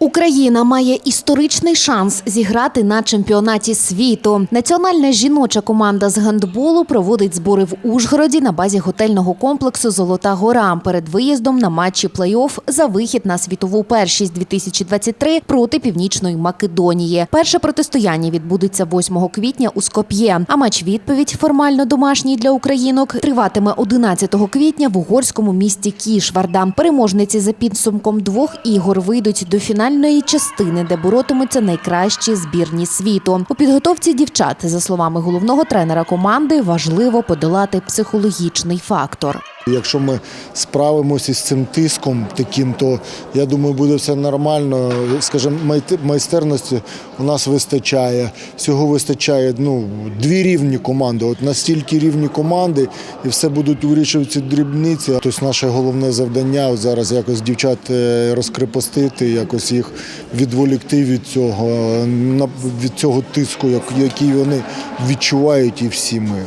Україна має історичний шанс зіграти на чемпіонаті світу. Національна жіноча команда з гандболу проводить збори в Ужгороді на базі готельного комплексу Золота Гора перед виїздом на матчі плей-офф за вихід на світову першість 2023 проти Північної Македонії. Перше протистояння відбудеться 8 квітня у Скоп'є. А матч відповідь формально домашній для українок триватиме 11 квітня в угорському місті Кішварда. Переможниці за підсумком двох ігор вийдуть до фіналів фінальної частини, де боротимуться найкращі збірні світу. У підготовці дівчат, за словами головного тренера команди, важливо подолати психологічний фактор. Якщо ми справимося з цим тиском таким, то я думаю, буде все нормально. Скажімо, майстерності у нас вистачає. Всього вистачає ну, дві рівні команди. От настільки рівні команди, і все будуть вирішувати ці дрібниці. Тобто наше головне завдання зараз якось дівчат е, розкрепостити, якось їх відволікти від цього, від цього тиску, як- який вони відчувають, і всі ми.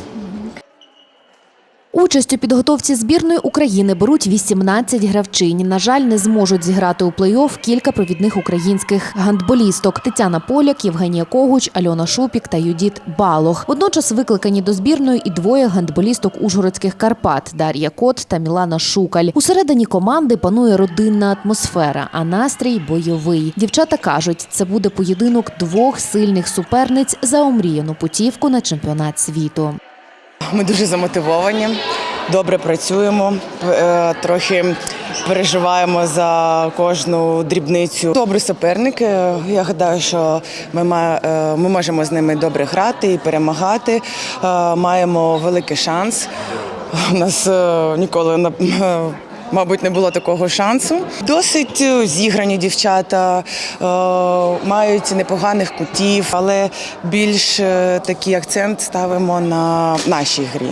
Участь у підготовці збірної України беруть 18 гравчинь. На жаль, не зможуть зіграти у плей-офф кілька провідних українських гандболісток: Тетяна Поляк, Євгенія Когуч, Альона Шупік та Юдіт Балох. Водночас викликані до збірної і двоє гандболісток Ужгородських Карпат Дар'я Кот та Мілана Шукаль. Усередині команди панує родинна атмосфера, а настрій бойовий. Дівчата кажуть, це буде поєдинок двох сильних суперниць за омріяну путівку на чемпіонат світу. Ми дуже замотивовані, добре працюємо, е, трохи переживаємо за кожну дрібницю. Добрі суперники. Я гадаю, що ми, е, ми можемо з ними добре грати і перемагати. Е, Маємо великий шанс. У нас ніколи Мабуть, не було такого шансу. Досить е, зіграні дівчата, е, мають непоганих кутів, але більш е, такий акцент ставимо на нашій грі.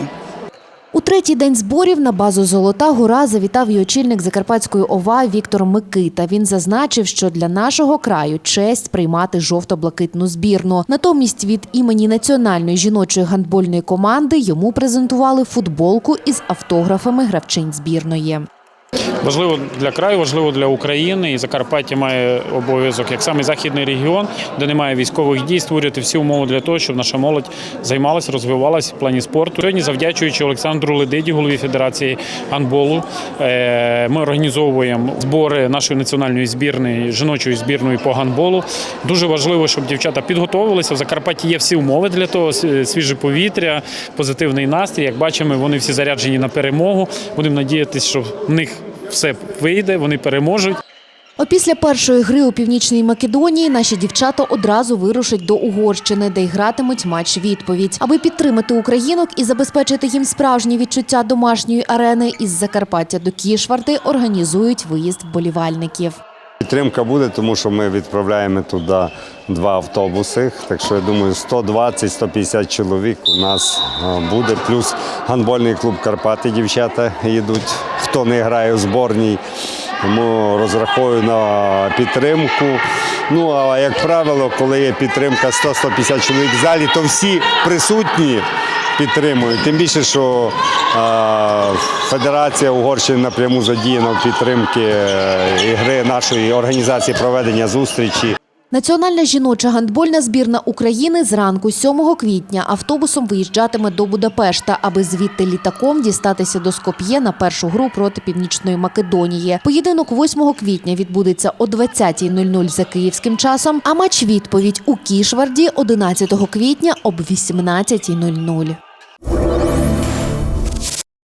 У третій день зборів на базу Золота гора завітав і очільник Закарпатської ОВА Віктор Микита. Він зазначив, що для нашого краю честь приймати жовто-блакитну збірну. Натомість від імені національної жіночої гандбольної команди йому презентували футболку із автографами гравчинь збірної. Важливо для краю, важливо для України. І Закарпаття має обов'язок, як саме західний регіон, де немає військових дій, створювати всі умови для того, щоб наша молодь займалася, розвивалася в плані спорту. Сьогодні, завдячуючи Олександру Ледиді, голові Федерації гандболу, е, ми організовуємо збори нашої національної збірної жіночої збірної по гандболу. Дуже важливо, щоб дівчата підготовилися. В Закарпатті є всі умови для того: свіже повітря, позитивний настрій. Як бачимо, вони всі заряджені на перемогу. Будемо надіятися, що в них все вийде, вони переможуть. Опісля першої гри у північній Македонії наші дівчата одразу вирушать до Угорщини, де й гратимуть матч відповідь. Аби підтримати українок і забезпечити їм справжні відчуття домашньої арени із Закарпаття до Кішварди організують виїзд вболівальників. Підтримка буде, тому що ми відправляємо туди два автобуси. Так що я думаю, 120-150 чоловік у нас буде. Плюс гандбольний клуб Карпати дівчата їдуть, хто не грає у зборній. Тому розраховую на підтримку. Ну а як правило, коли є підтримка 100-150 чоловік в залі, то всі присутні підтримують. Тим більше, що а, Федерація Угорщини напряму задіяна в підтримки е, ігри нашої організації проведення зустрічі. Національна жіноча гандбольна збірна України зранку 7 квітня автобусом виїжджатиме до Будапешта, аби звідти літаком дістатися до Скоп'є на першу гру проти Північної Македонії. Поєдинок 8 квітня відбудеться о 20.00 за київським часом, а матч відповідь у Кішварді 11 квітня об 18.00.